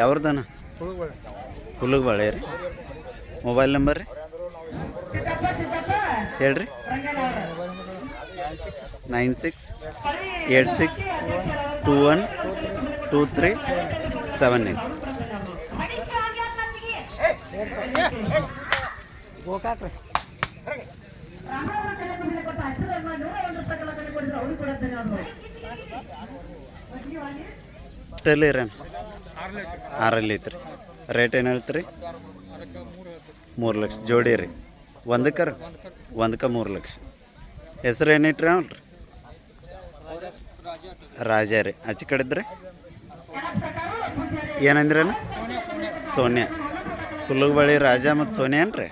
ಯಾವ್ರದನ? ಹುಲ್ಲುಗಬಾಳೆ ಬಾಳೆ ರೀ. Mobile number ರೀ? ಹೇಳ್ರಿ. Nine six eight six two one two three seven eight ಟೆಲಿರನ್ ಆರಲ್ಲಿ ಐತ್ರಿ ರೇಟ್ ಏನು ಹೇಳ್ತೀರಿ? ಮೂರು ಲಕ್ಷ. ಜೋಡಿ ರೀ. ಒಂದಕ್ಕೆ ರೀ? ಒಂದಕ್ಕೆ ಮೂರು ಲಕ್ಷ. ಹೆಸರು ಏನಿಟ್ರಿ ಅಲ್ರಿ ರಾಜ ರೀ. ಆಚೆ ಕಡೆದ್ರಿ ಏನಂದ್ರೇನು? ಸೋನಿಯಾ. ಹುಲ್ಲುಬಳ್ಳಿ ರಾಜ ಮತ್ತು ಸೋನಿಯಾ ಏನ್ರಿ?